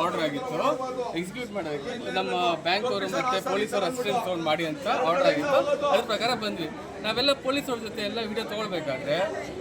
Order ಆಗಿತ್ತು. Execute ಮಾಡೋದಕ್ಕೆ ನಮ್ಮ ಬ್ಯಾಂಕ್ ಅವರು ಮತ್ತೆ ಪೊಲೀಸರು ಅಸಿಸ್ಟೆನ್ಸ್ ತೊಗೊಂಡು ಮಾಡಿ ಅಂತ ಆರ್ಡರ್ ಆಗಿತ್ತು. ಅದ್ರ ಪ್ರಕಾರ ಬಂದ್ವಿ. ನಾವೆಲ್ಲ ಪೊಲೀಸವ್ರ ಜೊತೆ ಎಲ್ಲ ವಿಡಿಯೋ ತೊಗೊಳ್ಬೇಕಾದ್ರೆ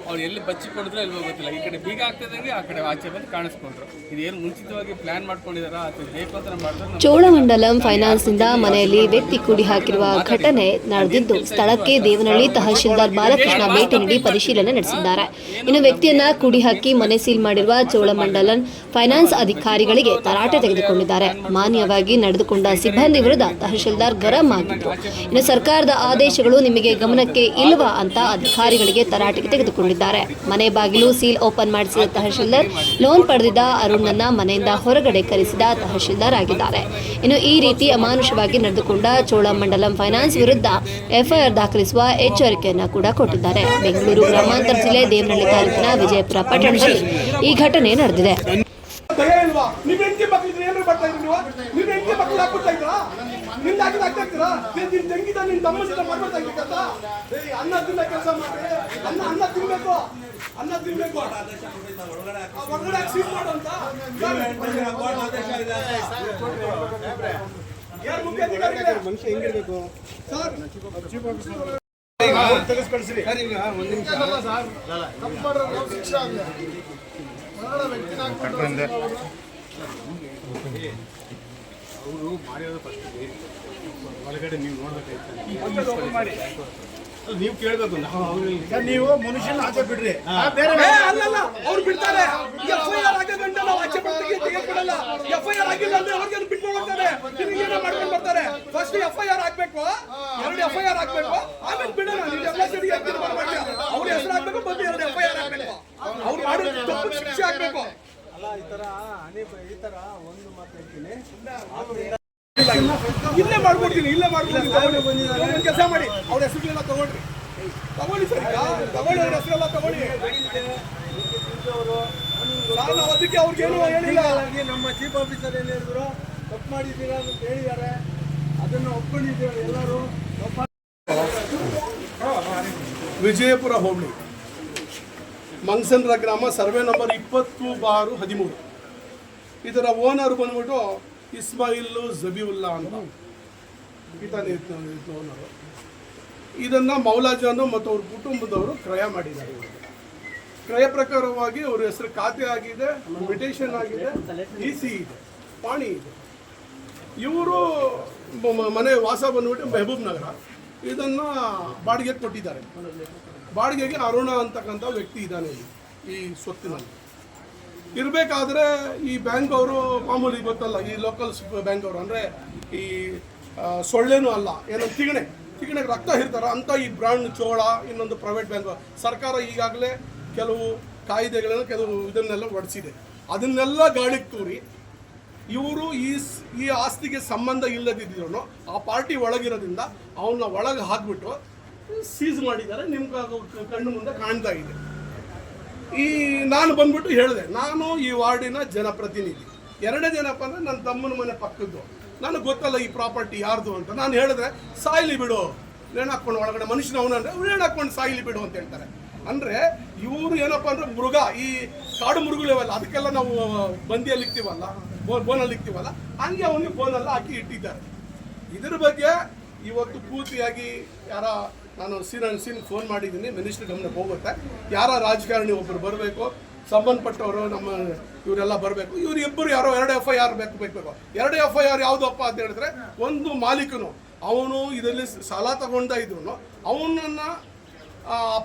ಅವ್ರು ಎಲ್ಲಿ ಬಚ್ಚಿಕೊಂಡಿದ್ರು ಎಲ್ಲಿ ಗೊತ್ತಿಲ್ಲ. ಈ ಕಡೆ ಬೀಗ ಆಗ್ತದಂಗೆ ಆ ಕಡೆ ಆಚೆ ಬಂದು ಕಾಣಿಸ್ಕೊಂಡ್ರು. ಇದೇನು ಮುಂಚಿತವಾಗಿ ಪ್ಲಾನ್ ಮಾಡ್ಕೊಂಡಿದಾರ ಅಥವಾ ಬೇಕು ಅಂತ ಮಾಡಿದ್ರೆ ಚೋಳಮಂಡಲಂ ಫೈನಾನ್ಸ್ನಿಂದ ಮನೆಯಲ್ಲಿ ವ್ಯಕ್ತಿ ಕೂಡಿ ಹಾಕಿರುವ ಘಟನೆ ನಡೆದಿದ್ದು ಸ್ಥಳಕ್ಕೆ ದೇವನಹಳ್ಳಿ ತಹಶೀಲ್ದಾರ್ ಬಾಲಕೃಷ್ಣ ಭೇಟಿ ನೀಡಿ ಪರಿಶೀಲನೆ ನಡೆಸಿದ್ದಾರೆ. ಇನ್ನು ವ್ಯಕ್ತಿಯನ್ನ ಕೂಡಿ ಹಾಕಿ ಮನೆ ಸೀಲ್ ಮಾಡಿರುವ ಚೋಳಮಂಡಲಂ ಫೈನಾನ್ಸ್ ಅಧಿಕಾರಿಗಳಿಗೆ ತರಾಟೆ ತೆಗೆದುಕೊಂಡಿದ್ದಾರೆ. ಮಾನ್ಯವಾಗಿ ನಡೆದುಕೊಂಡ ಸಿಬ್ಬಂದಿ ವಿರುದ್ಧ ತಹಶೀಲ್ದಾರ್ ಗರಂ ಆಗಿದ್ರು. ಇನ್ನು ಸರ್ಕಾರದ ಆದೇಶಗಳು ನಿಮಗೆ ಗಮನಕ್ಕೆ ಇಲ್ವಾ ಅಂತ ಅಧಿಕಾರಿಗಳಿಗೆ ತರಾಟೆಗೆ ತೆಗೆದುಕೊಂಡಿದ್ದಾರೆ. ಮನೆ ಬಾಗಿಲು ಸೀಲ್ ಓಪನ್ ಮಾಡಿಸಿದ ತಹಶೀಲ್ದಾರ್, ಲೋನ್ ಪಡೆದಿದ್ದ ಅರುಣ್ನನ್ನ ಮನೆಯಿಂದ ಹೊರಗಡೆ ಕರೆಸಿದ ತಹಶೀಲ್ದಾರ್ ಆಗಿದ್ದಾರೆ. ಇನ್ನು ಈ ರೀತಿ ಅಮಾನುಷವಾಗಿ ನಡೆದುಕೊಂಡ ಚೋಳಮಂಡಲಂ ಫೈನಾನ್ಸ್ ವಿರುದ್ಧ ಎಫ್ಐಆರ್ ದಾಖಲಿಸುವ ಎಚ್ಚರಿಕೆಯನ್ನು ಕೂಡ ಕೊಟ್ಟಿದ್ದಾರೆ. ಬೆಂಗಳೂರು ಗ್ರಾಮಾಂತರ ಜಿಲ್ಲೆ ದೇವನಹಳ್ಳಿ ತಾಲೂಕಿನ ವಿಜಯಪುರ ಪಟ್ಟಣದಲ್ಲಿ ಈ ಘಟನೆ ನಡೆದಿದೆ. ದಯ ಇಲ್ವಾ? ನೀವ್ ಹೆಂಗೆ ಮಕ್ಳಿದ್ರೆ ಏನ್ರ ಬರ್ತಾ ಇದ್ರಿ ನೀವು? ನೀವ್ ಹೆಂಗೆ ಮಕ್ಳು ಹಾಕ್ಬಿಡ್ತಾ ಇದ್ರಾ ನಿಂದ ಹಾಕಿದ ಹಾಕ್ತಾ ಇದ್ದೀರಾ ನಿನ್ ತಂಗಿದ ನಿನ್ ತಮ್ಮ ಜೊತೆ ಮಾಡ್ಬಿಡ್ತಾ ಕೆಲಸ ಅನ್ನ ತಿನ್ನ ಕೆಲಸ ಮಾಡಿ. ಅನ್ನ ಅನ್ನ ತಿನ್ಬೇಕು. ಅನ್ನ ತಿನ್ಬೇಕು. ಆ ಒಳಗಡೆ ಸೀಲ್ ಮಾಡು ಅಂತ. ಯಾರು ಮುಖ್ಯ ಅಧಿಕಾರಿಗಳೇ? ಮನುಷ್ಯ ಹೆಂಗಿರ್ಬೇಕು ಸರ್ ಈಗ ಒಂದ್ ನಿಮಿಷ. ಅವರು ಮಾಡಿರೋದು ಫಸ್ಟ್ ಒಳಗಡೆ ನೀವು ನೋಡ್ಬೇಕಾಯ್ತು ನೀವು ಕೇಳ್ಬೇಕು ನಾವು ಅವ್ರಿಗೆ ನೀವು ಮನುಷ್ಯನ ಆಚೆ ಬಿಡ್ರಿ ಅಲ್ಲಲ್ಲ ಅವ್ರು ಬಿಡ್ತಾರೆ. ಎಫ್ ಐ ಆರ್ ಆಗೋ ಗಂಟೆ ನಾವು ಆಚೆ ಬರ್ತೀವಿ ತೆಗೆದುಕೊಡಲ್ಲ ಎಫ್ ಐ ಆರ್ ಆಗಿಲ್ಲ ಅಂದ್ರೆ ಅವ್ರಿಗೆ ಬಿಟ್ಟು ಹೋಗ್ತಾರೆ. ಮಾಡ್ಕೊಂಡು ಬರ್ತಾರೆ? ಫಸ್ಟ್ ಎಫ್ ಐ ಆರ್ ಆಗ್ಬೇಕು. ಎರಡು ಎಫ್ ಐ ಆರ್ ಹಾಕ್ಬೇಕು ಆಮೇಲೆ ಬಿಡೋಣ. ನೀವು ಎಲ್ಲ ಸರಿ ಅವ್ರ ಹೆಸರು ಹಾಕ್ಬೇಕು ಬಂದು ಎರಡು ಎಫ್ ಐ ಆರ್ ಆಗ್ಬೇಕು ಅವ್ರು ಮಾಡಿದ ತಪ್ಪು ಶಿಕ್ಷೆ ಆಗ್ಬೇಕು ಈ ತರ ಈ ತರ ಒಂದು ಮಾತು ಹೇಳ್ತೀನಿ ಇಲ್ಲೇ ಮಾಡ್ಕೊಡ್ತೀನಿ ಇಲ್ಲೇ ಮಾಡ್ಕೊಡ್ತೀನಿ ಕೆಲಸ ಮಾಡಿ ಅವ್ರ ಹೆಸರುಗಳೆಲ್ಲ ತಗೊಳ್ರಿ ತಗೊಳ್ಳಿ ಸರ್ ತಗೊಳ್ಳಿ ಅವ್ರ ಹೆಸರೆಲ್ಲ ತಗೊಳ್ಳಿ ನಾವು ಅದಕ್ಕೆ ಅವ್ರಿಗೇನು ಹೇಳಿಲ್ಲ ನಮ್ಮ ಚೀಫ್ ಆಫೀಸರ್ ಏನ್ ಹೇಳಿದ್ರು ತಪ್ಪು ಮಾಡಿದ್ದೀರಾ ಅಂತ ಹೇಳಿದ್ದಾರೆ ಅದನ್ನ ಒಪ್ಕೊಂಡಿದ್ದೀವಿ ಎಲ್ಲರೂ ವಿಜಯಪುರ ಹೋಬಳಿ ಮಂಗಸಂದ್ರ ಗ್ರಾಮ, ಸರ್ವೆ ನಂಬರ್ ಇಪ್ಪತ್ತು ಬಾರು ಹದಿಮೂರು. ಇದರ ಓನರ್ ಬಂದ್ಬಿಟ್ಟು ಇಸ್ಮಾಯಿಲ್ ಜಬಿವುಲ್ಲಾ ಅಂತ. ಓನರು. ಇದನ್ನು ಮೌಲಾಜಾನು ಮತ್ತು ಅವ್ರ ಕುಟುಂಬದವರು ಕ್ರಯ ಮಾಡಿದ್ದಾರೆ. ಕ್ರಯ ಪ್ರಕಾರವಾಗಿ ಅವ್ರ ಹೆಸರು ಖಾತೆ ಆಗಿದೆ ಮಿಟೇಷನ್ ಆಗಿದೆ, ಡಿ ಸಿ ಇದೆ, ಪಾಣಿ ಇದೆ. ಇವರು ಮನೆ ವಾಸ ಬಂದ್ಬಿಟ್ಟು ಮೆಹಬೂಬ್ ನಗರ. ಇದನ್ನು ಬಾಡಿಗೆ ಕೊಟ್ಟಿದ್ದಾರೆ. ಬಾಡಿಗೆಗೆ ಅರುಣ ಅಂತಕ್ಕಂಥ ವ್ಯಕ್ತಿ ಇದ್ದಾನೆ ಇಲ್ಲಿ, ಈ ಸ್ವತ್ತಿನಲ್ಲಿ. ಇರಬೇಕಾದ್ರೆ ಈ ಬ್ಯಾಂಕ್ ಅವರು ಮಾಮೂಲಿ ಗೊತ್ತಲ್ಲ, ಈ ಲೋಕಲ್ ಬ್ಯಾಂಕ್ ಅವರು, ಅಂದರೆ ಈ ಸೊಳ್ಳೆನೂ ಅಲ್ಲ, ಏನೋ ತಿಗಣೆ, ತಿಗಣೆಗೆ ರಕ್ತ ಹಿರ್ತಾರ ಅಂತ ಈ ಬ್ರಾಂಡ್ ಚೋಳ, ಇನ್ನೊಂದು ಪ್ರೈವೇಟ್ ಬ್ಯಾಂಕ್ ಸರ್ಕಾರ ಈಗಾಗಲೇ ಕೆಲವು ಕಾಯ್ದೆಗಳನ್ನು ಕೆಲವು ಇದನ್ನೆಲ್ಲ ಹೊಡೆಸಿದೆ. ಅದನ್ನೆಲ್ಲ ಗಾಳಿಗೆ ತೂರಿ, ಇವರು ಈ ಈ ಆಸ್ತಿಗೆ ಸಂಬಂಧ ಇಲ್ಲದಿದ್ರು ಆ ಪಾರ್ಟಿ ಒಳಗಿರೋದ್ರಿಂದ ಅವನ್ನ ಒಳಗೆ ಹಾಕ್ಬಿಟ್ಟು ಸೀಸ್ ಮಾಡಿದ್ದಾರೆ. ನಿಮ್ಮ ಕಣ್ಣು ಮುಂದೆ ಕಾಣ್ತಾ ಇದೆ. ಈ ನಾನು ಬಂದ್ಬಿಟ್ಟು ಹೇಳಿದೆ, ನಾನು ಈ ವಾರ್ಡಿನ ಜನಪ್ರತಿನಿಧಿ. ಎರಡನೇ ಏನಪ್ಪ ಅಂದರೆ ನನ್ನ ತಮ್ಮನ ಮನೆ ಪಕ್ಕದ್ದು. ನನಗೆ ಗೊತ್ತಲ್ಲ ಈ ಪ್ರಾಪರ್ಟಿ ಯಾರ್ದು ಅಂತ. ನಾನು ಹೇಳಿದ್ರೆ ಸಾಯಿಲಿ ಬಿಡು. ನೇಣು ಹಾಕ್ಕೊಂಡು ಒಳಗಡೆ ಮನುಷ್ಯನ ಅವನಂದ್ರೆ ನೇಣು ಹಾಕೊಂಡು ಸಾಯಿಲಿ ಬಿಡು ಅಂತ ಹೇಳ್ತಾರೆ. ಅಂದ್ರೆ ಇವರು ಏನಪ್ಪ ಅಂದ್ರೆ ಮೃಗ, ಈ ಕಾಡು ಮೃಗಗಳಿವಲ್ಲ, ಅದಕ್ಕೆಲ್ಲ ನಾವು ಬಂದಿಯಲ್ಲಿ ಇಕ್ತೀವಲ್ಲ ಬೋನ್ ಬೋನಲ್ಲಿ ಇಕ್ತೀವಲ್ಲ, ಹಂಗೆ ಅವನಿಗೆ ಬೋನೆಲ್ಲ ಹಾಕಿ ಇಟ್ಟಿದ್ದಾರೆ. ಇದ್ರ ಬಗ್ಗೆ ಇವತ್ತು ಪೂರ್ತಿಯಾಗಿ ಯಾರ ನಾನು ಸೀನ್ ಸೀನ್ ಫೋನ್ ಮಾಡಿದ್ದೀನಿ, ಮಿನಿಸ್ಟರ್ ಗಮನಕ್ಕೆ ಹೋಗುತ್ತೆ. ಯಾರ ರಾಜಕಾರಣಿ ಒಬ್ಬರು ಬರಬೇಕು, ಸಂಬಂಧಪಟ್ಟವರು ನಮ್ಮ ಇವರೆಲ್ಲ ಬರಬೇಕು. ಇವ್ರು ಇಬ್ಬರು ಯಾರೋ ಎರಡು ಎಫ್ ಐ ಆರ್ ಬೇಕು ಬೇಕು. ಎರಡು ಎಫ್ ಐ ಆರ್ ಯಾವುದಪ್ಪ ಅಂತ ಹೇಳಿದ್ರೆ, ಒಂದು ಮಾಲೀಕನು. ಅವನು ಇದರಲ್ಲಿ ಸಾಲ ತಗೊಂಡ ಇದ್ರು ಅವನನ್ನ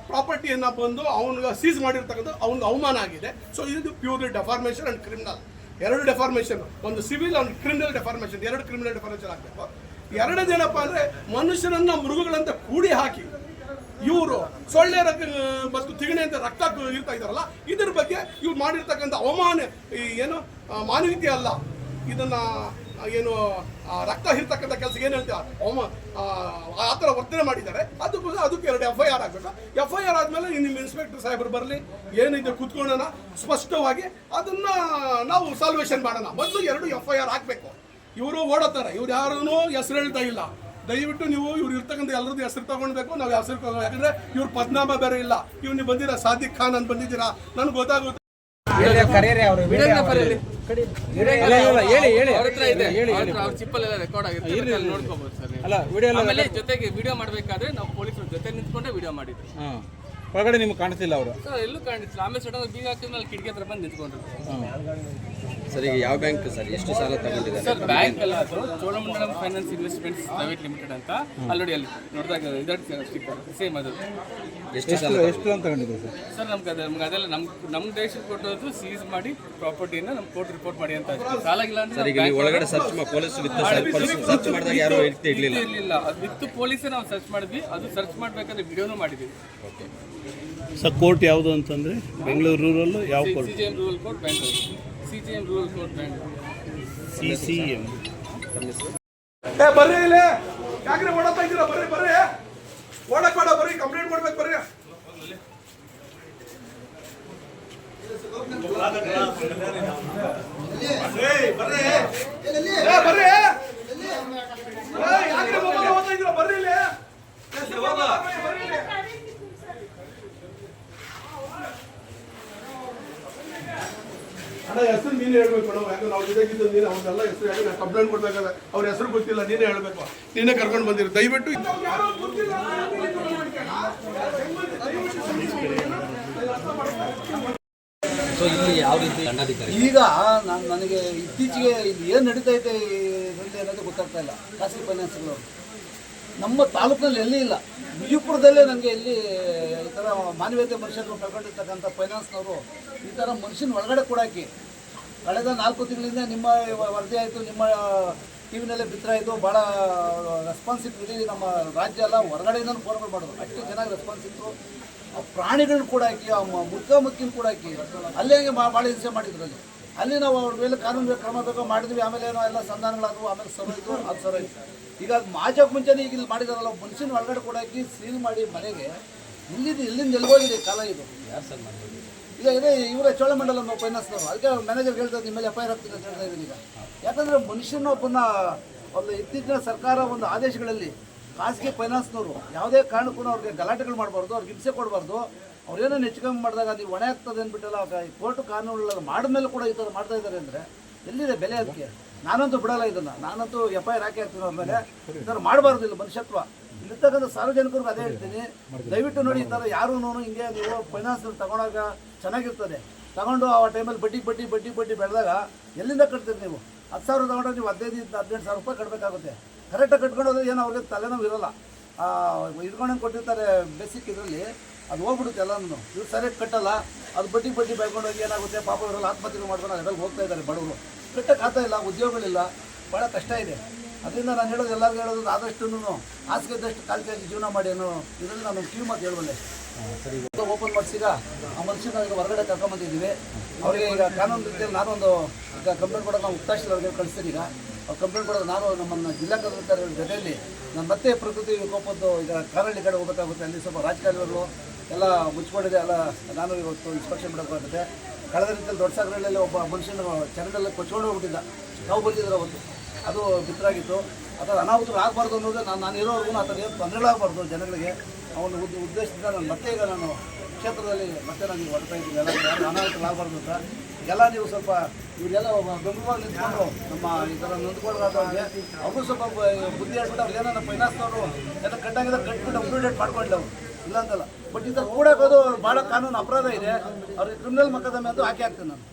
ಪ್ರಾಪರ್ಟಿಯನ್ನು ಬಂದು ಅವನಿಗೆ ಸೀಸ್ ಮಾಡಿರ್ತಕ್ಕಂಥ ಅವನಿಗೆ ಅವಮಾನ ಆಗಿದೆ. ಸೊ ಇದು ಪ್ಯೂರ್ಲಿ ಡೆಫಾರ್ಮೇಷನ್ ಆ್ಯಂಡ್ ಕ್ರಿಮಿನಲ್ ಎರಡು ಡೆಫಾರ್ಮೇಷನ್ ಒಂದು ಸಿವಿಲ್ ಅಂಡ್ ಕ್ರಿಮಿನಲ್ ಡೆಫಾರ್ಮೇಷನ್ ಎರಡು ಕ್ರಿಮಿನಲ್ ಡೆಫಾರ್ಮೇಷನ್ ಆಗಬೇಕು. ಎರಡನೇನಪ್ಪ ಅಂದರೆ ಮನುಷ್ಯನನ್ನು ಮೃಗಗಳಂತೆ ಕೂಡಿ ಹಾಕಿ, ಇವರು ಸೊಳ್ಳೆ ರಕ್ತ ಮತ್ತು ತಿಗಣೆ ಅಂತ ರಕ್ತ ಇರ್ತಾ ಇದಾರಲ್ಲ ಇದ್ರ ಬಗ್ಗೆ ಇವ್ರು ಮಾಡಿರ್ತಕ್ಕಂಥ ಅವಮಾನ ಏನು ಮಾನವೀಯತೆ ಅಲ್ಲ. ಇದನ್ನ ಏನು ರಕ್ತ ಹಿರ್ತಕ್ಕಂಥ ಕೆಲಸ ಏನು ಹೇಳ್ತೀವಿ ಅವಮ, ಆ ಥರ ವರ್ತನೆ ಮಾಡಿದ್ದಾರೆ. ಅದಕ್ಕೂ ಅದಕ್ಕೆ ಎರಡು ಎಫ್ ಐ ಆರ್ ಆಗಬೇಕು. ಎಫ್ ಐ ಆರ್ ಆದಮೇಲೆ ನಿಮ್ಮ ಇನ್ಸ್ಪೆಕ್ಟರ್ ಸಾಹೇಬರು ಬರಲಿ, ಏನಿದೆ ಕೂತ್ಕೊಳ್ಳೋಣ, ಸ್ಪಷ್ಟವಾಗಿ ಅದನ್ನ ನಾವು ಸಾಲ್ವೇಷನ್ ಮಾಡೋಣ. ಮೊದಲು ಎರಡು ಎಫ್ ಐ ಆರ್ ಹಾಕಬೇಕು. ಇವರು ಓಡೋತಾರೆ ಇವ್ರು ಯಾರೂ ಹೆಸರು ಹೇಳ್ತಾ ಇಲ್ಲ. ದಯವಿಟ್ಟು ನೀವು ಇವ್ರು ಇರ್ತಕ್ಕಂಥ ಎಲ್ಲರದ್ದು ಹೆಸರು ತಗೊಳ್ಬೇಕು. ನಾವು ಹೆಸರು ಯಾಕಂದ್ರೆ ಇವ್ರ ಪದ್ನಾಮ ಬೇರೆ ಇಲ್ಲ. ಇವ್ ನೀವು ಬಂದಿರಾ? ಸಾದಿಕ್ ಖಾನ್ ಅಂತ ಬಂದಿದ್ದೀರಾ? ನನ್ಗೆ ಗೊತ್ತಾಗುತ್ತೆ. ವಿಡಿಯೋಗ್ರಾಫರ್ ಎಲ್ಲಿ? ಅಲ್ಲ, ಇಲ್ಲ, ಹೇಳಿ ಹೇಳಿ. ಅವ್ರ ಹತ್ರ ಇದೆ. ಅವ್ರ ಹತ್ರ ಚಿಪ್ಪಲ್ಲೆಲ್ಲ ರೆಕಾರ್ಡ್ ಆಗಿರುತ್ತೆ. ಅಲ್ಲಿ ನೋಡ್ಕೋಬಹುದು ಸರ್ ಅಲ್ಲ ವಿಡಿಯೋ ಎಲ್ಲ ಜೊತೆಗೆ ವಿಡಿಯೋ ಮಾಡ್ಬೇಕಾದ್ರೆ ನಾವು ಪೊಲೀಸರ ಜೊತೆ ನಿಂತ್ಕೊಂಡೇ ವಿಡಿಯೋ ಮಾಡಿದ್ವಿ ಒಳಗಡೆ ನಿಮ್ಗೆ ಕಾಣಿಸ್ತಿಲ್ಲ ಅವರು? ಸರ್ ಎಲ್ಲೂ ಕಾಣಿಸಿಲ್ಲ ಆಮೇಲೆ ಸಡನ್ ಬೀಗ ಹಾಕಿದ್ಮೇಲೆ ಕಿಟಕಿ ಹತ್ರ ಬಂದು ನಿಂತ್ಕೊಂಡ್ರು. ಸರ್ ಈಗ ಯಾವ ಬ್ಯಾಂಕ್ ಸರ್? ಎಷ್ಟು ಸಾಲ ತಗೊಂಡಿದ್ದಾರೆ ಸರ್ ಬ್ಯಾಂಕ್ ಅಲ್ಲ ಅದು Cholamandalam finance investments private limited ಅಂತ ಅಲ್ಲಿ ಅಲ್ಲಿ ನೋಡಿದಾಗ ಇದರ ಸ್ಟಿಕ್ಕರ್ ಸೇಮ್ ಅದು. ಎಷ್ಟು ಸಾಲ ಎಷ್ಟು ಅಂತ ತಗೊಂಡಿದ್ದೀವಿ ಸರ್? ಸರ್ ನಮ್ಗೆ ಅದೇ ನಮ್ಗೆ ಅದೆಲ್ಲ ನಮ್ ನಮ್ಮ ದೇಶಕ್ಕೆ ಕೊಟ್ಟೋದು ಸೀಸ್ ಮಾಡಿ ಪ್ರಾಪರ್ಟಿನ ನಮ್ಮ ಕೋರ್ಟ್ ರಿಪೋರ್ಟ್ ಮಾಡಿ ಅಂತ. ಸಾಲ ಇಲ್ಲ ಅಂದ್ರೆ ಸರ್ ಈಗ ನೀವು ಒಳಗಡೆ ಸರ್ಚ್ ಮಾಡಿ ಪೊಲೀಸ್ ವಿತ್ ಸರ್ಚ್ ಮಾಡಿದಾಗ ಯಾರು ಇರ್ತಿರ್ಲಿಲ್ಲ ಇರ್ಲಿಲ್ಲ? ಅದು ವಿತ್ ಪೊಲೀಸೇ ನಾವು ಸರ್ಚ್ ಮಾಡಿದ್ವಿ. ಅದು ಸರ್ಚ್ ಮಾಡ್ಬೇಕಾದ್ರೆ ವಿಡಿಯೋನು ಮಾಡಿದ್ವಿ ಸರ್ ಕೋರ್ಟ್ ಯಾವುದು ಅಂತಂದರೆ ಬೆಂಗಳೂರು ರೂರಲ್ ಯಾವ court? C G rural court bank C G M rural court bank C C M ಏ ಬರ್ರಿ ಇಲ್ಲಿ. ಯಾಕ್ರೆ ಓಡತಾ ಇದ್ದೀರಾ? ಬರ್ರಿ ಬರ್ರಿ. ಓಡಕ್ ಬೇಡ ಬರ್ರಿ. ಕಂಪ್ಲೇಂಟ್ ಮಾಡ್ಬೇಕು ಬರ್ರಿ. ಏ, ಬರ್ರಿ ಏ, ಯಾಕ್ರೆ ಮೊಬೈಲ್ ಓದ್ತಾ ಇದ್ದೀರಾ ಬರ್ರಿ ಇಲ್ಲಿ ಏ, ಶಿವಪ್ಪ, ಬರ್ರಿ ಇಲ್ಲಿ. ಅಣ್ಣ ಹೆಸರು ನೀನೇ ಹೇಳ್ಬೇಕು ನಾವು ಯಾಕಂದ್ರೆ ನಾವು ಇದಾಗಿದ್ದು ನೀನು ಅವ್ರನ್ನೆಲ್ಲ ಹೆಸರು ಹೇಳಿ ನಾನು ಕಂಪ್ಲೇಂಟ್ ಕೊಡ್ಬೇಕಾದ್ರೆ ಅವ್ರ ಹೆಸರು ಗೊತ್ತಿಲ್ಲ ನೀನೇ ಹೇಳ್ಬೇಕು. ನೀನೇ ಕರ್ಕೊಂಡು ಬಂದಿರು. ದಯವಿಟ್ಟು ಸೊ ಇಲ್ಲಿ ಯಾವ ರೀತಿ ದಂಡಾಧಿಕಾರಿ ಈಗ ನಾನು ನನಗೆ ಇತ್ತೀಚೆಗೆ ಇಲ್ಲಿ ಏನು ನಡೀತೈತೆ ಇದೆ ಅನ್ನೋದು ಗೊತ್ತಾಗ್ತಾ ಇಲ್ಲ. ಖಾಸಗಿ ಫೈನಾನ್ಸ್ಗಳು ನಮ್ಮ ತಾಲೂಕಿನಲ್ಲಿ ಎಲ್ಲಿ ಇಲ್ಲ. ವಿಜಯಪುರದಲ್ಲೇ ನನಗೆ ಇಲ್ಲಿ ಈ ಥರ ಮಾನವೀಯತೆ ಮನುಷ್ಯರು ಕಳ್ಕೊಂಡಿರ್ತಕ್ಕಂಥ ಫೈನಾನ್ಸ್ನವರು ಈ ಥರ ಮನುಷ್ಯನ ಒಳಗಡೆ ಕೊಡಾಕಿ ಕಳೆದ ನಾಲ್ಕು ತಿಂಗಳಿಂದ ನಿಮ್ಮ ವರದಿ ಆಯಿತು, ನಿಮ್ಮ ಟಿ ವಿನಲ್ಲೇ ಬಿತ್ತರಾಯಿತು ಭಾಳ ರೆಸ್ಪಾನ್ಸ್ ಇತ್ತು. ಇಡೀ ನಮ್ಮ ರಾಜ್ಯ ಎಲ್ಲ ಹೊರಗಡೆಯಿಂದ ಫೋನ್ಗಳು ಮಾಡೋದು ಅಷ್ಟು ಚೆನ್ನಾಗಿ ರೆಸ್ಪಾನ್ಸ್ ಇತ್ತು. ಆ ಪ್ರಾಣಿಗಳನ್ನ ಕೂಡ ಹಾಕಿ ಆ ಮುಖಾಮುಖಿನ ಕೂಡ ಹಾಕಿ ಅಲ್ಲೇ ಭಾಳ ಹಿಂಸೆ ಮಾಡಿದ್ರು ಅಲ್ಲಿ ನಾವು ಅವ್ರ ಮೇಲೆ ಕಾನೂನು ಕ್ರಮ ಬೇಕು ಮಾಡಿದ್ವಿ. ಆಮೇಲೆ ಏನೋ ಎಲ್ಲ ಸಂಧಾನಗಳಾದವು. ಆಮೇಲೆ ಸರೋಯ್ತು ಅದು ಸರೋಯ್ತು ಈಗ ಮಾಜಕ್ ಮಾಜಕ್ಕೆ ಮುಂಚೆನೇ ಈಗ ಇಲ್ಲಿ ಮಾಡಿದಾರಲ್ಲ ಮನುಷ್ಯನ ಒಳಗಡೆ ಕೂಡ ಹಾಕಿ ಸೀಲ್ ಮಾಡಿ ಮನೆಗೆ. ಇಲ್ಲಿಂದ ಇಲ್ಲಿಂದ ಎಲ್ಗೋಗಿದೆ ಕಾಲ ಇದು. ಈಗ ಇದೇ ಇವರೇ ಫೈನಾನ್ಸ್ ಫೈನಾನ್ಸ್ನವರು ಅದಕ್ಕೆ ಮ್ಯಾನೇಜರ್ ಹೇಳ್ತಾರೆ ನಿಮ್ಮ ಮೇಲೆ ಎಫ್ ಐ ಆರ್ ಆಗ್ತಿದೆ ಅಂತ ಹೇಳ್ತಾ ಇದ್ದೀನಿ ಈಗ. ಯಾಕಂದರೆ ಮನುಷ್ಯನೊಬ್ಬನ ಒಂದು ಇತ್ತೀಚಿನ ಸರ್ಕಾರ ಒಂದು ಆದೇಶಗಳಲ್ಲಿ ಖಾಸಗಿ ಫೈನಾನ್ಸ್ನವರು ಯಾವುದೇ ಕಾರಣಕ್ಕೂ ಅವ್ರಿಗೆ ಗಲಾಟೆಗಳು ಮಾಡಬಾರ್ದು ಅವ್ರಿಗೆ ಹಿಂಸೆ ಕೊಡಬಾರ್ದು. ಅವ್ರೇನೋ ಕಮ್ಮಿ ಮಾಡಿದಾಗ ಅದು ಒಣ ಆಗ್ತದೆ ಅಂದ್ಬಿಟ್ಟೆಲ್ಲ ಕೋರ್ಟ್ ಕಾನೂನುಗಳ ಮಾಡಿದ್ಮೇಲೆ ಕೂಡ ಈ ಥರ ಮಾಡ್ತಾ ಇದ್ದಾರೆ ಅಂದರೆ ಎಲ್ಲಿದೆ ಬೆಲೆ ಅದಕ್ಕೆ? ನಾನಂತೂ ಬಿಡಲ್ಲ ಇದನ್ನು. ನಾನಂತೂ ಎಫ್ ಐ ಆರ್ ಹಾಕಿ ಹಾಕ್ತೀನಿ ಆಮೇಲೆ ಮೇಲೆ ಈ ಥರ ಮಾಡಬಾರ್ದು ಇಲ್ಲಿ ಮನುಷ್ಯತ್ವ. ಇಲ್ಲಿರ್ತಕ್ಕಂಥ ಸಾರ್ವಜನಿಕರಿಗೆ ಅದೇ ಹೇಳ್ತೀನಿ. ದಯವಿಟ್ಟು ನೋಡಿ ಈ ಥರ ಯಾರೂ ಹಿಂಗೆ ನೀವು ಫೈನಾನ್ಸ್ ತಗೊಂಡಾಗ ಚೆನ್ನಾಗಿರ್ತದೆ. ತಗೊಂಡು ಆ ಟೈಮಲ್ಲಿ ಬಡ್ಡಿ ಬಡ್ಡಿ ಬಡ್ಡಿ ಬಡ್ಡಿ ಬೆಳೆದಾಗ ಎಲ್ಲಿಂದ ಕಟ್ತೀರಿ ನೀವು? ಹತ್ತು ಸಾವಿರ ತಗೊಂಡ್ರೆ ನೀವು ಹದಿನೈದು ಹದಿನೆಂಟು ಸಾವಿರ ರೂಪಾಯಿ ಕಟ್ಟಬೇಕಾಗುತ್ತೆ ಕರೆಕ್ಟಾಗಿ ಕಟ್ಕೊಂಡು ಏನೋ ಏನು ಅವ್ರಿಗೆ ತಲೆನೋವು ಇರೋಲ್ಲ. ಇಟ್ಕೊಂಡಂಗೆ ಕೊಟ್ಟಿರ್ತಾರೆ ಬೇಸಿಕ್ ಇದರಲ್ಲಿ. ಅದು ಹೋಗ್ಬಿಡುತ್ತೆ ಎಲ್ಲನೂ. ಇವ್ರು ಸರಿಯಾಗಿ ಕಟ್ಟಲ್ಲ. ಅದು ಬಡ್ಡಿ ಬಡ್ಡಿ ಬೆಳ್ಕೊಂಡು ಹೋಗಿ ಏನಾಗುತ್ತೆ? ಪಾಪ ಇವರೆಲ್ಲ ಆತ್ಮಹತ್ಯೆ ಮಾಡ್ಕೊಂಡು ಅದರಲ್ಲಿ ಹೋಗ್ತಾ ಇದ್ದಾರೆ ಬಡವರು. ಕಟ್ಟಕ್ಕೆ ಆಗ್ತಾ ಇಲ್ಲ, ಉದ್ಯೋಗಗಳಿಲ್ಲ. ಭಾಳ ಕಷ್ಟ ಇದೆ. ಅದರಿಂದ ನಾನು ಹೇಳೋದು ಎಲ್ಲರಿಗೂ ಹೇಳೋದು ಆದಷ್ಟು ಹಾಸಿಗೆ ಇದ್ದಷ್ಟು ಕಾಲು ಕೆ ಜೀವನ ಮಾಡಿ ಅನ್ನೋ ಇದರಲ್ಲಿ ನಾನು ಕಿವಿ ಮಾತು ಹೇಳಬಲ್ಲೆ. ಓಪನ್ ಮಾಡಿಸಿಗ ಆ ಮನುಷ್ಯನ ಈಗ ಹೊರಗಡೆ ಕರ್ಕೊಂಬಂದಿದ್ದೀವಿ ಅವರಿಗೆ ಈಗ ಕಾನೂನು ರೀತಿಯಲ್ಲಿ ನಾನೊಂದು ಈಗ ಕಂಪ್ಲೇಂಟ್ ಕೊಡೋದು ನಾವು ಉತ್ತಾಶಿಲ್ ಅವ್ರಿಗೆ ಕಳಿಸ್ತೀನಿ ಈಗ. ಅವ್ರು ಕಂಪ್ಲೇಂಟ್ ಕೊಡೋದು ನಾನು ನಮ್ಮನ್ನು ಜಿಲ್ಲಾ ಕಾರ್ಯಕರ್ತರ ಜೊತೆಯಲ್ಲಿ. ನಾನು ಮತ್ತೆ ಪ್ರಕೃತಿ ವಿಕೋಪದ್ದು ಈಗ ಕಾರಳ್ಳಿ ಕಡೆ ಹೋಗಬೇಕಾಗುತ್ತೆ. ಅಲ್ಲಿ ಸ್ವಲ್ಪ ರಾಜಕಾರಣಿಗಳು ಎಲ್ಲ ಮುಚ್ಚಿಕೊಂಡಿದೆ ಎಲ್ಲ ನಾನು ಇವತ್ತು ಇನ್ಸ್ಪೆಕ್ಷನ್ ಮಾಡಬೇಕಾಗುತ್ತೆ ಕಳೆದ ರೀತಿಯಲ್ಲಿ ದೊಡ್ಡ ಸಾಗರದಲ್ಲಿ ಒಬ್ಬ ಮನುಷ್ಯನ ಚರಂಡಲ್ಲಿ ಕೊಚ್ಕೊಂಡು ಹೋಗ್ಬಿಟ್ಟಿದ್ದ. ನಾವು ಬಂದಿದ್ರು ಅವತ್ತು. ಅದು ಬಿತ್ತರಾಗಿತ್ತು. ಅದರ ಅನಾಹುತಗಳು ಆಗಬಾರ್ದು ಅನ್ನೋದು ನಾನು ನಾನು ಇರೋವರೆಗೂ ಆ ಥರ ಏನು ತೊಂದರೆಗಳಾಗಬಾರ್ದು ಜನಗಳಿಗೆ. ಅವನು ಉದ್ದ ಉದ್ದೇಶದಿಂದ ನಾನು ಮತ್ತೆ ಈಗ ನಾನು ಕ್ಷೇತ್ರದಲ್ಲಿ ಮತ್ತೆ ನಾನು ಈಗ ಹೊರಡ್ತಾ ಇದ್ದೀನಿ. ಎಲ್ಲ ಅನಾಹುತಗಳಾಗಬಾರ್ದು ಅಂತ. ಎಲ್ಲ ನೀವು ಸ್ವಲ್ಪ ಇವರೆಲ್ಲ ಬೆಂಬಲವಾಗಿ ನಿಂತ್ಕೊಂಡು ನಮ್ಮ ಈ ಥರ ನೊಂದ್ಕೊಳ್ಳೋದಾದವ್ರಿಗೆ ಅವರು ಸ್ವಲ್ಪ ಬುದ್ಧಿ ಹೇಳ್ಬಿಟ್ಟು ಅವ್ರು ಏನೋ ಫೈನಾನ್ಸ್ನವರು ಎಲ್ಲ ಕಟ್ಟಂಗಿದ್ರೆ ಕಟ್ಬಿಟ್ಟು ಅಪ್ಡೇಟ್ ಮಾಡ್ಕೊಂಡವು ಇಲ್ಲ ಅಂತಲ್ಲ. ಬಟ್ ಇದನ್ನ ಕೂಡ ಅದು ಭಾಳ ಕಾನೂನು ಅಪರಾಧ ಇದೆ. ಅವ್ರಿಗೆ ಕ್ರಿಮಿನಲ್ ಮೊಕದ್ದಮೆ ಅಂತೂ ಹಾಕಿ ಹಾಕ್ತೀನಿ ನಾನು.